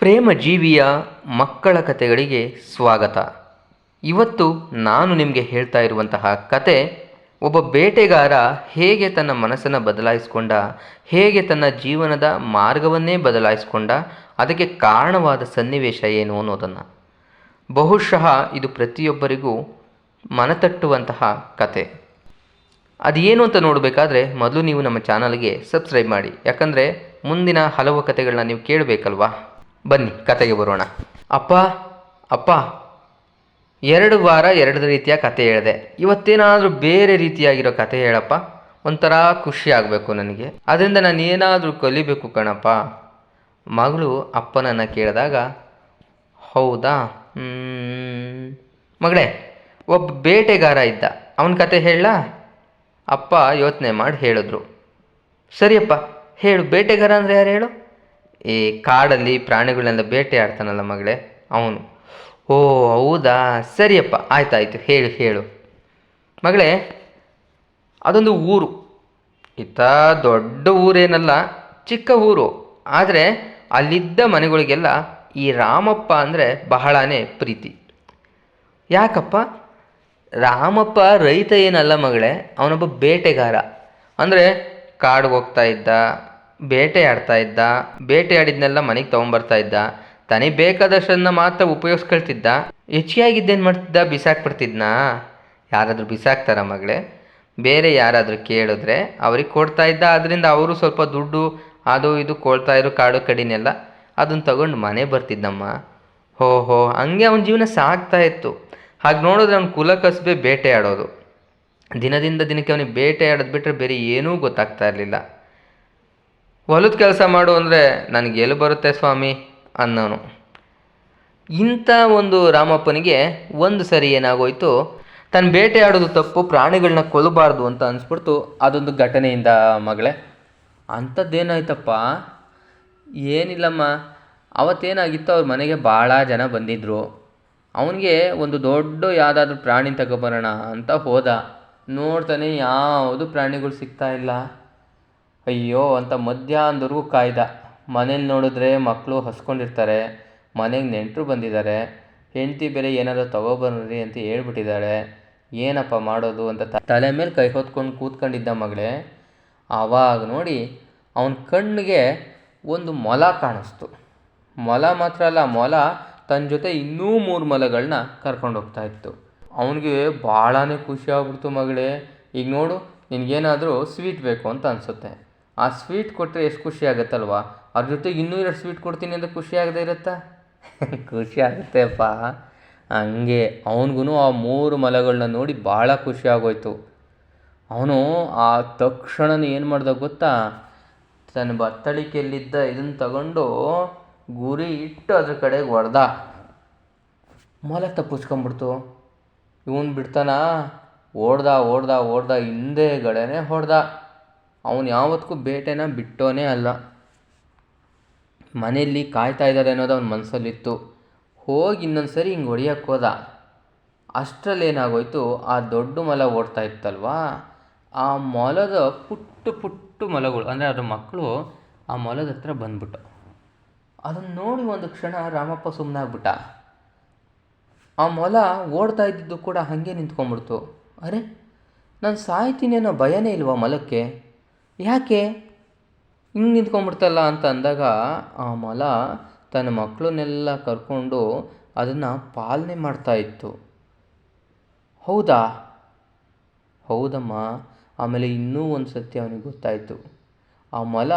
ಪ್ರೇಮ ಜೀವಿಯ ಮಕ್ಕಳ ಕಥೆಗಳಿಗೆ ಸ್ವಾಗತ. ಇವತ್ತು ನಾನು ನಿಮಗೆ ಹೇಳ್ತಾ ಇರುವಂತಹ ಕತೆ ಒಬ್ಬ ಬೇಟೆಗಾರ ಹೇಗೆ ತನ್ನ ಮನಸ್ಸನ್ನು ಬದಲಾಯಿಸಿಕೊಂಡ, ಹೇಗೆ ತನ್ನ ಜೀವನದ ಮಾರ್ಗವನ್ನೇ ಬದಲಾಯಿಸಿಕೊಂಡ, ಅದಕ್ಕೆ ಕಾರಣವಾದ ಸನ್ನಿವೇಶ ಏನು ಅನ್ನೋದನ್ನು. ಬಹುಶಃ ಇದು ಪ್ರತಿಯೊಬ್ಬರಿಗೂ ಮನತಟ್ಟುವಂತಹ ಕತೆ. ಅದೇನು ಅಂತ ನೋಡಬೇಕಾದ್ರೆ ಮೊದಲು ನೀವು ನಮ್ಮ ಚಾನಲ್ಗೆ ಸಬ್ಸ್ಕ್ರೈಬ್ ಮಾಡಿ. ಯಾಕಂದರೆ ಮುಂದಿನ ಹಲವು ಕತೆಗಳನ್ನ ನೀವು ಕೇಳಬೇಕಲ್ವಾ? ಬನ್ನಿ, ಕತೆಗೆ ಬರೋಣ. ಅಪ್ಪ ಅಪ್ಪ, ಎರಡು ವಾರ ಎರಡು ರೀತಿಯ ಕತೆ ಹೇಳಿದೆ. ಇವತ್ತೇನಾದರೂ ಬೇರೆ ರೀತಿಯಾಗಿರೋ ಕತೆ ಹೇಳಪ್ಪ. ಒಂಥರ ಖುಷಿ ಆಗಬೇಕು ನನಗೆ. ಅದರಿಂದ ನಾನು ಏನಾದರೂ ಕಲಿಬೇಕು ಕಣಪ್ಪ. ಮಗಳು ಅಪ್ಪನನ್ನು ಕೇಳಿದಾಗ, ಹೌದಾ? ಮಗಳೇ, ಒಬ್ಬ ಬೇಟೆಗಾರ ಇದ್ದ. ಅವನ ಕತೆ ಹೇಳಲಾ? ಅಪ್ಪ ಯೋಚನೆ ಮಾಡಿ ಹೇಳಿದ್ರು. ಸರಿಯಪ್ಪ, ಹೇಳು, ಬೇಟೆಗಾರ ಅಂದರೆ ಯಾರು ಹೇಳು? ಈ ಕಾಡಲ್ಲಿ ಪ್ರಾಣಿಗಳನ್ನೆಲ್ಲ ಬೇಟೆ ಆಡ್ತಾನಲ್ಲ ಮಗಳೇ, ಅವನು, ಓ, ಹೌದಾ? ಸರಿಯಪ್ಪ, ಆಯ್ತಾಯ್ತು, ಹೇಳು ಹೇಳು. ಮಗಳೇ, ಅದೊಂದು ಊರು. ಇತ್ತ ದೊಡ್ಡ ಊರೇನಲ್ಲ, ಚಿಕ್ಕ ಊರು. ಆದರೆ ಅಲ್ಲಿದ್ದ ಮನೆಗಳಿಗೆಲ್ಲ ಈ ರಾಮಪ್ಪ ಅಂದರೆ ಬಹಳನೇ ಪ್ರೀತಿ. ಯಾಕಪ್ಪ? ರಾಮಪ್ಪ ರೈತ ಏನಲ್ಲ ಮಗಳೇ, ಅವನೊಬ್ಬ ಬೇಟೆಗಾರ. ಅಂದರೆ ಕಾಡಿಗೆ ಹೋಗ್ತಾ ಇದ್ದ ಬೇಟೆ ಆಡ್ತಾ ಇದ್ದ. ಬೇಟೆ ಆಡಿದ್ನೆಲ್ಲ ಮನೆಗೆ ತೊಗೊಂಬರ್ತಾ ಇದ್ದ. ತನಗೆ ಬೇಕಾದಷ್ಟನ್ನ ಮಾತ್ರ ಉಪಯೋಗಿಸ್ಕೊಳ್ತಿದ್ದ. ಹೆಚ್ಚಿಯಾಗಿದ್ದೇನು ಮಾಡ್ತಿದ್ದ? ಬಿಸಾಕ್ಬಿಡ್ತಿದ್ನ ಯಾರಾದರೂ ಬಿಸಾಕ್ತಾರ ಮಗಳೇ? ಬೇರೆ ಯಾರಾದರೂ ಕೇಳಿದ್ರೆ ಅವ್ರಿಗೆ ಕೊಡ್ತಾ ಇದ್ದ. ಅದರಿಂದ ಅವರು ಸ್ವಲ್ಪ ದುಡ್ಡು, ಅದು ಇದು ಕೊಳ್ತಾ ಇರೋ ಕಾಡು ಕಡಿನೆಲ್ಲ ಅದನ್ನು ತಗೊಂಡು ಮನೆ ಬರ್ತಿದ್ದಮ್ಮ ಹೋ ಹೋ, ಹಂಗೆ ಅವನ ಜೀವನ ಸಾಗ್ತಾ ಇತ್ತು. ಹಾಗೆ ನೋಡಿದ್ರೆ ಅವ್ನು ಕುಲ ಕಸಬೆ ಬೇಟೆ ಆಡೋದು ದಿನದಿಂದ ದಿನಕ್ಕೆ ಅವನಿಗೆ ಬೇಟೆ ಆಡೋದು ಬಿಟ್ಟರೆ ಬೇರೆ ಏನೂ ಗೊತ್ತಾಗ್ತಾ ಇರಲಿಲ್ಲ. ಹೊಲದ ಕೆಲಸ ಮಾಡು ಅಂದರೆ ನನಗೆ ಎಲ್ಲಿ ಬರುತ್ತೆ ಸ್ವಾಮಿ? ಅನ್ನೋನು. ಇಂಥ ಒಂದು ರಾಮಪ್ಪನಿಗೆ ಒಂದು ಸರಿ ಏನಾಗೋಯ್ತು? ತನ್ನ ಬೇಟೆ ಆಡೋದು ತಪ್ಪು ಪ್ರಾಣಿಗಳನ್ನ ಕೊಲ್ಲಬಾರ್ದು ಅಂತ ಅನಿಸ್ಬಿಡ್ತು. ಅದೊಂದು ಘಟನೆಯಿಂದ ಮಗಳೇ. ಅಂಥದ್ದೇನಾಯ್ತಪ್ಪ? ಏನಿಲ್ಲಮ್ಮ. ಅವತ್ತೇನಾಗಿತ್ತು? ಅವ್ರ ಮನೆಗೆ ಭಾಳ ಜನ ಬಂದಿದ್ದರು ಅವನಿಗೆ ಒಂದು ದೊಡ್ಡ ಯಾವುದಾದ್ರೂ ಪ್ರಾಣಿ ತಗೊಬರೋಣ ಅಂತ ಹೋದ. ನೋಡ್ತಾನೆ ಯಾವುದು ಪ್ರಾಣಿಗಳು ಸಿಗ್ತಾ ಇಲ್ಲ. ಅಯ್ಯೋ, ಅಂತ ಮಧ್ಯಾಹ್ನದವರೆಗೂ ಕಾಯ್ದ. ಮನೇಲಿ ನೋಡಿದ್ರೆ ಮಕ್ಕಳು ಹಸ್ಕೊಂಡಿರ್ತಾರೆ, ಮನೆಗೆ ನೆಂಟರು ಬಂದಿದ್ದಾರೆ ಹೆಂಡತಿ ಬೇರೆ ಏನಾದರೂ ತಗೊಬರ್ರಿ ಅಂತ ಹೇಳ್ಬಿಟ್ಟಿದ್ದಾಳೆ ಏನಪ್ಪ ಮಾಡೋದು ಅಂತ ತಲೆ ಮೇಲೆ ಕೈ ಹೊತ್ಕೊಂಡು ಕೂತ್ಕೊಂಡಿದ್ದ ಮಗಳೇ, ಆವಾಗ ನೋಡಿ ಅವನ ಕಣ್ಣಿಗೆ ಒಂದು ಮೊಲ ಕಾಣಿಸ್ತು. ಮೊಲ ಮಾತ್ರ ಅಲ್ಲ, ಮೊಲ ತನ್ನ ಜೊತೆ ಇನ್ನೂ ಮೂರು ಮೊಲಗಳನ್ನ ಕರ್ಕೊಂಡು ಹೋಗ್ತಾ ಇತ್ತು. ಅವನಿಗೆ ಭಾಳನೇ ಖುಷಿ ಆಗ್ಬಿಡ್ತು ಮಗಳೇ. ಈಗ ನೋಡು, ನಿನಗೇನಾದರೂ ಸ್ವೀಟ್ ಬೇಕು ಅಂತ ಅನಿಸುತ್ತೆ. ಆ ಸ್ವೀಟ್ ಕೊಟ್ಟರೆ ಎಷ್ಟು ಖುಷಿ ಆಗುತ್ತಲ್ವ? ಅವ್ರ ಜೊತೆಗೆ ಇನ್ನೂ ಎರಡು ಸ್ವೀಟ್ ಕೊಡ್ತೀನಿ ಅಂದರೆ ಖುಷಿ ಆಗದೆ ಇರುತ್ತಾ? ಖುಷಿ ಆಗುತ್ತೆಪ್ಪ. ಹಂಗೆ ಅವನಿಗೂ ಆ ಮೂರು ಮಲಗಳನ್ನ ನೋಡಿ ಭಾಳ ಖುಷಿ ಆಗೋಯ್ತು. ಅವನು ಆ ತಕ್ಷಣ ಏನು ಮಾಡ್ದ ಗೊತ್ತಾ? ತನ್ನ ಬತ್ತಳಿಕೆಯಲ್ಲಿದ್ದ ಇದನ್ನು ತಗೊಂಡು ಗುರಿ ಇಟ್ಟು ಅದ್ರ ಕಡೆಗೆ ಹೊಡೆದ. ಮೊಲ ತಪ್ಪಿಸ್ಕೊಂಬಿಡ್ತು. ಇವನು ಬಿಡ್ತಾನ? ಓಡ್ದ ಓಡ್ದ ಓಡ್ದ, ಹಿಂದೆಗಡೆನೆ ಹೊಡೆದ. ಅವನು ಯಾವತ್ತಿಗೂ ಬೇಟೆನ ಬಿಟ್ಟೋನೇ ಅಲ್ಲ. ಮನೆಯಲ್ಲಿ ಕಾಯ್ತಾ ಇದ್ದಾರೆ ಅನ್ನೋದು ಅವನ ಮನಸ್ಸಲ್ಲಿತ್ತು ಹೋಗಿ ಇನ್ನೊಂದು ಸರಿ ಹಿಂಗೆ ಹೊಡಿಯಕ್ಕೆ ಹೋದ. ಅಷ್ಟರಲ್ಲಿ ಏನಾಗೋಯ್ತು ಆ ದೊಡ್ಡ ಮೊಲ ಓಡ್ತಾ ಇತ್ತಲ್ವಾ? ಆ ಮೊಲದ ಪುಟ್ಟು ಪುಟ್ಟು ಮೊಲಗಳು, ಅಂದರೆ ಅದರ ಮಕ್ಕಳು ಆ ಮೊಲದ ಹತ್ರ ಬಂದ್ಬಿಟ್ಟು. ಅದನ್ನು ನೋಡಿ ಒಂದು ಕ್ಷಣ ರಾಮಪ್ಪ ಸುಮ್ಮನಾಗ್ಬಿಟ್ಟ ಆ ಮೊಲ ಓಡ್ತಾ ಇದ್ದಿದ್ದು ಕೂಡ ಹಾಗೆ ನಿಂತ್ಕೊಂಡ್ಬಿಡ್ತು. ಅರೆ, ನಾನು ಸಾಯ್ತೀನಿ ಅನ್ನೋ ಭಯನೇ ಇಲ್ವಾ ಮೊಲಕ್ಕೆ? ಯಾಕೆ? ಹಿಂಗೆ ನಿಂತ್ಕೊಂಡ್ಬಿಡ್ತಲ್ಲ ಅಂತ ಅಂದಾಗ ಆ ಮೊಲ ತನ್ನ ಮಕ್ಕಳನ್ನೆಲ್ಲ ಕರ್ಕೊಂಡು ಅದನ್ನು ಪಾಲನೆ ಮಾಡ್ತಾ ಇತ್ತು. ಹೌದಾ? ಹೌದಮ್ಮ. ಆಮೇಲೆ ಇನ್ನೂ ಒಂದು ಸತ್ಯ ಅವನಿಗೆ ಗೊತ್ತಾಯಿತು. ಆ ಮೊಲ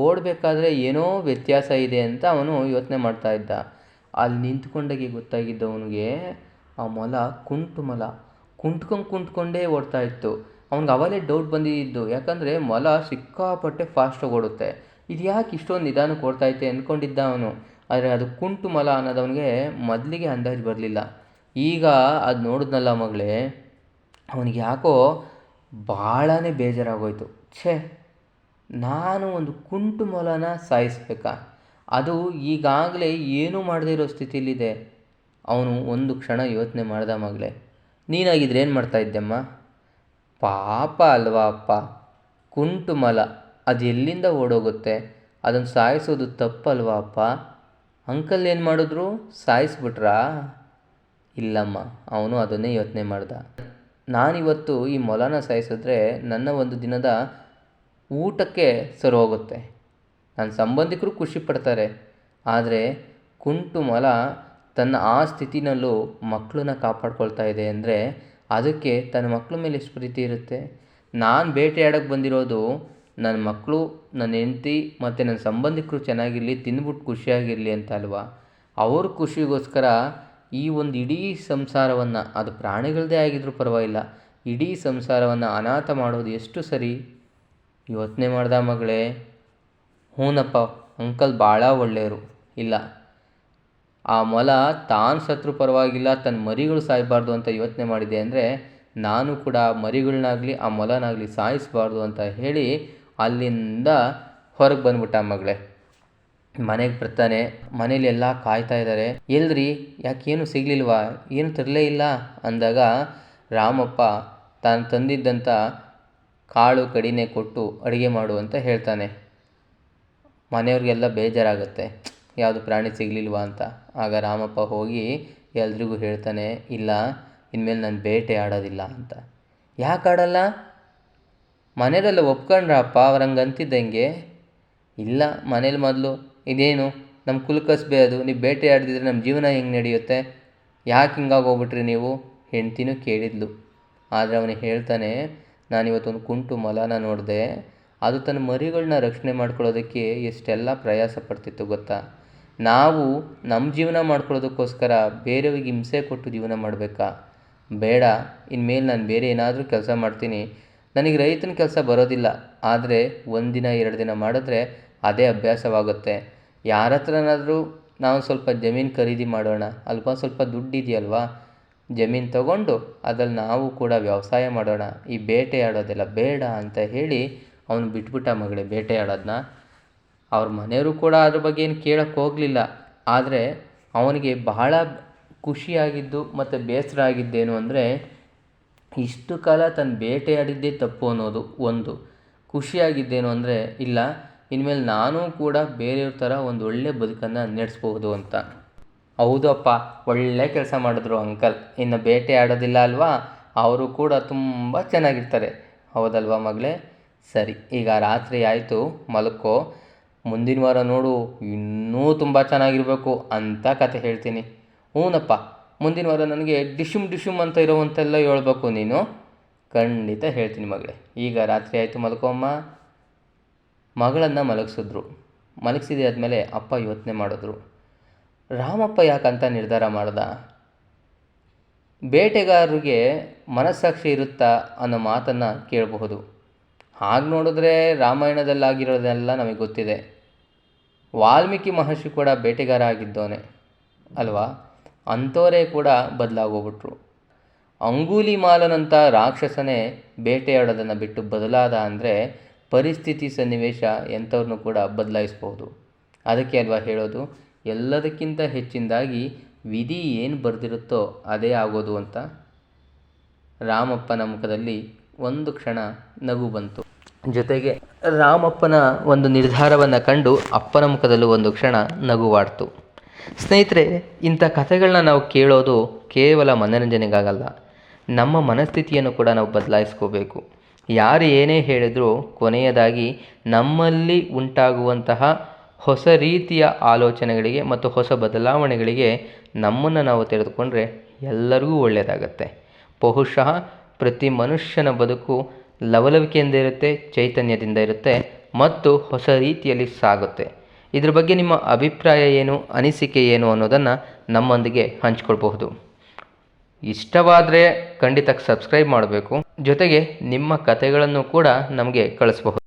ಓಡಬೇಕಾದ್ರೆ ಏನೋ ವ್ಯತ್ಯಾಸ ಇದೆ ಅಂತ ಅವನು ಯೋಚನೆ ಮಾಡ್ತಾ ಇದ್ದ. ಅಲ್ಲಿ ನಿಂತ್ಕೊಂಡಾಗೆ ಗೊತ್ತಾಗಿದ್ದವನಿಗೆ ಆ ಮೊಲ ಕುಂಟು ಮೊಲ. ಕುಂಟ್ಕೊಂಡು ಕುಂಟ್ಕೊಂಡೇ ಓಡ್ತಾ ಇತ್ತು. ಅವ್ನಿಗೆ ಅವಲೇ ಡೌಟ್ ಬಂದಿದ್ದು. ಯಾಕಂದರೆ ಮೊಲ ಸಿಕ್ಕಾಪಟ್ಟೆ ಫಾಸ್ಟಾಗಿ ಓಡುತ್ತೆ. ಇದು ಯಾಕೆ ಇಷ್ಟೊಂದು ನಿಧಾನ ಕೊಡ್ತಾ ಐತೆ ಅಂದ್ಕೊಂಡಿದ್ದ ಅವನು. ಆದರೆ ಅದು ಕುಂಟು ಮೊಲ ಅನ್ನೋದು ಅವನಿಗೆ ಮೊದಲಿಗೆ ಅಂದಾಜು ಬರಲಿಲ್ಲ. ಈಗ ಅದು ನೋಡಿದ್ನಲ್ಲ ಮಗಳೇ, ಅವನಿಗೆ ಯಾಕೋ ಭಾಳನೇ ಬೇಜಾರಾಗೋಯ್ತು. ಛೇ, ನಾನು ಒಂದು ಕುಂಟು ಮೊಲನ ಸಾಯಿಸ್ಬೇಕಾ? ಅದು ಈಗಾಗಲೇ ಏನೂ ಮಾಡದೇ ಇರೋ ಸ್ಥಿತಿಯಲ್ಲಿದೆ ಅವನು ಒಂದು ಕ್ಷಣ ಯೋಚನೆ ಮಾಡ್ದ ಮಗಳೇ, ನೀನಾಗಿದ್ರೆ ಏನು ಮಾಡ್ತಾ ಇದ್ದೆಮ್ಮ ಪಾಪ ಅಲ್ವಾ ಅಪ್ಪ? ಕುಂಟು ಮಲ, ಅದು ಎಲ್ಲಿಂದ ಓಡೋಗುತ್ತೆ? ಅದನ್ನು ಸಾಯಿಸೋದು ತಪ್ಪಲ್ವಾ ಅಪ್ಪ? ಅಂಕಲ್ ಏನು ಮಾಡಿದ್ರು? ಸಾಯಿಸ್ಬಿಟ್ರಾ? ಇಲ್ಲಮ್ಮ, ಅವನು ಅದನ್ನೇ ಯೋಚನೆ ಮಾಡ್ದ. ನಾನಿವತ್ತು ಈ ಮೊಲನ ಸಾಯಿಸಿದ್ರೆ ನನ್ನ ಒಂದು ದಿನದ ಊಟಕ್ಕೆ ಸರಿ ಹೋಗುತ್ತೆ ನನ್ನ ಸಂಬಂಧಿಕರು ಖುಷಿ ಪಡ್ತಾರೆ. ಆದರೆ ಕುಂಟು ಮೊಲ ತನ್ನ ಆ ಸ್ಥಿತಿನಲ್ಲೂ ಮಕ್ಕಳನ್ನ ಕಾಪಾಡ್ಕೊಳ್ತಾ ಇದೆ ಅಂದರೆ ಅದಕ್ಕೆ ತನ್ನ ಮಕ್ಕಳ ಮೇಲೆ ಎಷ್ಟು ಪ್ರೀತಿ ಇರುತ್ತೆ? ನಾನು ಬೇಟೆಯಾಡೋಕ್ಕೆ ಬಂದಿರೋದು ನನ್ನ ಮಕ್ಕಳು ನನ್ನ ಹೆಂಡತಿ ಮತ್ತು ನನ್ನ ಸಂಬಂಧಿಕರು ಚೆನ್ನಾಗಿರಲಿ, ತಿಂದ್ಬಿಟ್ಟು ಖುಷಿಯಾಗಿರಲಿ ಅಂತ ಅಲ್ವಾ? ಅವ್ರ ಖುಷಿಗೋಸ್ಕರ ಈ ಒಂದು ಇಡೀ ಸಂಸಾರವನ್ನು, ಅದು ಪ್ರಾಣಿಗಳದೇ ಆಗಿದ್ರೂ ಪರವಾಗಿಲ್ಲ, ಇಡೀ ಸಂಸಾರವನ್ನು ಅನಾಥ ಮಾಡೋದು ಎಷ್ಟು ಸರಿ? ಯೋಚನೆ ಮಾಡ್ದ ಮಗಳೇ. ಹ್ಞೂನಪ್ಪ ಅಂಕಲ್ ಭಾಳ ಒಳ್ಳೆಯವರು. ಇಲ್ಲ ಆ ಮೊಲ ತಾನು ಸತ್ರು ಪರವಾಗಿಲ್ಲ ತನ್ನ ಮರಿಗಳು ಸಾಯಬಾರ್ದು ಅಂತ ಯೋಚನೆ ಮಾಡಿದೆ ಅಂದರೆ, ನಾನು ಕೂಡ ಆ ಆ ಮೊಲನಾಗಲಿ ಸಾಯಿಸಬಾರ್ದು ಅಂತ ಹೇಳಿ ಅಲ್ಲಿಂದ ಹೊರಗೆ ಬಂದ್ಬಿಟ್ಟ ಮಗಳೇ. ಮನೆಗೆ ಬರ್ತಾನೆ, ಮನೇಲಿ ಎಲ್ಲ ಕಾಯ್ತಾ ಇದ್ದಾರೆ ಎಲ್ರಿ ಯಾಕೇನು ಸಿಗಲಿಲ್ವಾ? ಏನು ತರಲೇ ಇಲ್ಲ ಅಂದಾಗ, ರಾಮಪ್ಪ ತಾನು ತಂದಿದ್ದಂಥ ಕಾಳು ಕಡಿನೆ ಕೊಟ್ಟು ಅಡುಗೆ ಮಾಡು ಅಂತ ಹೇಳ್ತಾನೆ. ಮನೆಯವ್ರಿಗೆಲ್ಲ ಬೇಜಾರಾಗುತ್ತೆ. ಯಾವುದು ಪ್ರಾಣಿ ಸಿಗಲಿಲ್ವ ಅಂತ. ಆಗ ರಾಮಪ್ಪ ಹೋಗಿ ಎಲ್ರಿಗೂ ಹೇಳ್ತಾನೆ, ಇಲ್ಲ, ಇನ್ಮೇಲೆ ನಾನು ಬೇಟೆ ಆಡೋದಿಲ್ಲ ಅಂತ. ಯಾಕೆ ಆಡಲ್ಲ? ಮನೇಲೆಲ್ಲ ಒಪ್ಕೊಂಡ್ರಪ್ಪ ಅವ್ರು ಹಂಗೆ ಅಂತಿದ್ದಂಗೆ. ಇಲ್ಲ, ಮನೇಲಿ ಮೊದಲು, ಇದೇನು ನಮ್ಮ ಕುಲಕಸ್ಬೆ ಅದು, ನೀವು ಬೇಟೆ ಆಡ್ದಿದ್ರೆ ನಮ್ಮ ಜೀವನ ಹೆಂಗೆ ನಡೆಯುತ್ತೆ? ಯಾಕೆ ಹಿಂಗಾಗಿ ಹೋಗ್ಬಿಟ್ರಿ ನೀವು? ಹೆಂಡ್ತಿನೂ ಕೇಳಿದ್ಲು. ಆದರೆ ಅವನು ಹೇಳ್ತಾನೆ ನಾನಿವತ್ತೊಂದು ಕುಂಟು ಮೊಲನ ನೋಡಿದೆ, ಅದು ತನ್ನ ಮರಿಗಳನ್ನ ರಕ್ಷಣೆ ಮಾಡ್ಕೊಳ್ಳೋದಕ್ಕೆ ಎಷ್ಟೆಲ್ಲ ಪ್ರಯಾಸ ಪಡ್ತಿತ್ತು ಗೊತ್ತಾ? ನಾವು ನಮ್ಮ ಜೀವನ ಮಾಡ್ಕೊಳ್ಳೋದಕ್ಕೋಸ್ಕರ ಬೇರೆಯವ್ರಿಗೆ ಹಿಂಸೆ ಕೊಟ್ಟು ಜೀವನ ಮಾಡಬೇಕಾ? ಬೇಡ, ಇನ್ಮೇಲೆ ನಾನು ಬೇರೆ ಏನಾದರೂ ಕೆಲಸ ಮಾಡ್ತೀನಿ. ನನಗೆ ರೈತನ ಕೆಲಸ ಬರೋದಿಲ್ಲ. ಆದರೆ ಒಂದಿನ ಎರಡು ದಿನ ಮಾಡಿದ್ರೆ ಅದೇ ಅಭ್ಯಾಸವಾಗುತ್ತೆ. ಯಾರ ಹತ್ರನಾದರೂ ನಾವು ಸ್ವಲ್ಪ ಜಮೀನು ಖರೀದಿ ಮಾಡೋಣ, ಅಲ್ವಾ? ಸ್ವಲ್ಪ ದುಡ್ಡಿದೆಯಲ್ವಾ? ಜಮೀನು ತಗೊಂಡು ಅದ್ರಲ್ಲಿ ನಾವು ಕೂಡ ವ್ಯವಸಾಯ ಮಾಡೋಣ. ಈ ಬೇಟೆ ಆಡೋದೆಲ್ಲ ಬೇಡ ಅಂತ ಹೇಳಿ ಅವನು ಬಿಟ್ಬಿಟ್ಟ ಮಗಳೇ ಬೇಟೆ ಆಡೋದನ್ನ ಅವ್ರ ಮನೆಯವರು ಕೂಡ ಅದ್ರ ಬಗ್ಗೆ ಏನು ಕೇಳೋಕ್ಕೆ ಹೋಗಲಿಲ್ಲ. ಆದರೆ ಅವನಿಗೆ ಬಹಳ ಖುಷಿಯಾಗಿದ್ದು ಮತ್ತು ಬೇಸರ ಆಗಿದ್ದೇನು ಅಂದರೆ ಇಷ್ಟು ಕಾಲ ತನ್ನ ಬೇಟೆಯಾಡಿದ್ದೇ ತಪ್ಪು ಅನ್ನೋದು ಒಂದು. ಖುಷಿಯಾಗಿದ್ದೇನು ಅಂದರೆ, ಇಲ್ಲ, ಇನ್ಮೇಲೆ ನಾನು ಕೂಡ ಬೇರೆಯವ್ರ ಥರ ಒಂದು ಒಳ್ಳೆ ಬದುಕನ್ನು ನಡೆಸ್ಬೋದು ಅಂತ. ಹೌದಪ್ಪ, ಒಳ್ಳೆ ಕೆಲಸ ಮಾಡಿದ್ರು ಅಂಕಲ್. ಇನ್ನು ಬೇಟೆ ಆಡೋದಿಲ್ಲ ಅಲ್ವಾ? ಅವರು ಕೂಡ ತುಂಬ ಚೆನ್ನಾಗಿರ್ತಾರೆ. ಹೌದಲ್ವಾ ಮಗಳೇ? ಸರಿ, ಈಗ ರಾತ್ರಿ ಆಯಿತು, ಮಲ್ಕೋ. ಮುಂದಿನ ವಾರ ನೋಡು, ಇನ್ನೂ ತುಂಬ ಚೆನ್ನಾಗಿರಬೇಕು ಅಂತ ಕತೆ ಹೇಳ್ತೀನಿ. ಹ್ಞೂನಪ್ಪ ಮುಂದಿನ ವಾರ ನನಗೆ ಡಿಶುಮ್ ಡಿಶುಮ್ ಅಂತ ಇರೋವಂತೆಲ್ಲ ಹೇಳ್ಬೇಕು ನೀನು. ಖಂಡಿತ ಹೇಳ್ತೀನಿ ಮಗಳೇ. ಈಗ ರಾತ್ರಿ ಆಯಿತು ಮಲ್ಕೊಮ್ಮ. ಮಗಳನ್ನು ಮಲಗಿಸಿದ್ರು. ಮಲಗಿಸಿದೆ ಆದಮೇಲೆ ಅಪ್ಪ ಯೋಚನೆ ಮಾಡಿದ್ರು. ರಾಮಪ್ಪ ಯಾಕಂತ ನಿರ್ಧಾರ ಮಾಡ್ದ? ಬೇಟೆಗಾರರಿಗೆ ಮನಸ್ಸಾಕ್ಷಿ ಇರುತ್ತಾ ಅನ್ನೋ ಮಾತನ್ನು ಕೇಳಬಹುದು. ಹಾಗೆ ನೋಡಿದ್ರೆ ರಾಮಾಯಣದಲ್ಲಾಗಿರೋದೆಲ್ಲ ನಮಗೆ ಗೊತ್ತಿದೆ. ವಾಲ್ಮೀಕಿ ಮಹರ್ಷಿ ಕೂಡ ಬೇಟೆಗಾರ ಆಗಿದ್ದೋನೆ ಅಲ್ವಾ? ಅಂಥವರೇ ಕೂಡ ಬದಲಾಗೋಗ್ಬಿಟ್ರು. ಅಂಗೂಲಿ ಮಾಲನಂಥ ರಾಕ್ಷಸನೇ ಬೇಟೆಯಾಡೋದನ್ನು ಬಿಟ್ಟು ಬದಲಾದ ಅಂದರೆ ಪರಿಸ್ಥಿತಿ ಸನ್ನಿವೇಶ ಎಂಥವ್ರನ್ನೂ ಕೂಡ ಬದಲಾಯಿಸ್ಬೋದು. ಅದಕ್ಕೆ ಅಲ್ವಾ ಹೇಳೋದು? ಎಲ್ಲದಕ್ಕಿಂತ ಹೆಚ್ಚಿನದಾಗಿ ವಿಧಿ ಏನು ಬರೆದಿರುತ್ತೋ ಅದೇ ಆಗೋದು ಅಂತ. ರಾಮಪ್ಪನ ಮುಖದಲ್ಲಿ ಒಂದು ಕ್ಷಣ ನಗು ಬಂತು. ಜೊತೆಗೆ ರಾಮಪ್ಪನ ಒಂದು ನಿರ್ಧಾರವನ್ನು ಕಂಡು ಅಪ್ಪನ ಮುಖದಲ್ಲೂ ಒಂದು ಕ್ಷಣ ನಗುವಾಡ್ತು ಸ್ನೇಹಿತರೆ, ಇಂಥ ಕಥೆಗಳನ್ನ ನಾವು ಕೇಳೋದು ಕೇವಲ ಮನರಂಜನೆಗಾಗಲ್ಲ. ನಮ್ಮ ಮನಸ್ಥಿತಿಯನ್ನು ಕೂಡ ನಾವು ಬದಲಾಯಿಸ್ಕೋಬೇಕು. ಯಾರು ಏನೇ ಹೇಳಿದರೂ ಕೊನೆಯದಾಗಿ ನಮ್ಮಲ್ಲಿ ಉಂಟಾಗುವಂತಹ ಹೊಸ ರೀತಿಯ ಆಲೋಚನೆಗಳಿಗೆ ಮತ್ತು ಹೊಸ ಬದಲಾವಣೆಗಳಿಗೆ ನಮ್ಮನ್ನು ನಾವು ತೆಗೆದುಕೊಂಡ್ರೆ ಎಲ್ಲರಿಗೂ ಒಳ್ಳೆಯದಾಗತ್ತೆ. ಬಹುಶಃ ಪ್ರತಿ ಮನುಷ್ಯನ ಬದುಕು ಲವಲವಿಕೆಯಿಂದ ಇರುತ್ತೆ, ಚೈತನ್ಯದಿಂದ ಇರುತ್ತೆ ಮತ್ತು ಹೊಸ ರೀತಿಯಲ್ಲಿ ಸಾಗುತ್ತೆ. ಇದ್ರ ಬಗ್ಗೆ ನಿಮ್ಮ ಅಭಿಪ್ರಾಯ ಏನು, ಅನಿಸಿಕೆ ಏನು ಅನ್ನೋದನ್ನು ನಮ್ಮೊಂದಿಗೆ ಹಂಚ್ಕೊಳ್ಬಹುದು. ಇಷ್ಟವಾದರೆ ಖಂಡಿತ ಸಬ್ಸ್ಕ್ರೈಬ್ ಮಾಡಬೇಕು. ಜೊತೆಗೆ ನಿಮ್ಮ ಕಥೆಗಳನ್ನು ಕೂಡ ನಮಗೆ ಕಳಿಸ್ಬಹುದು.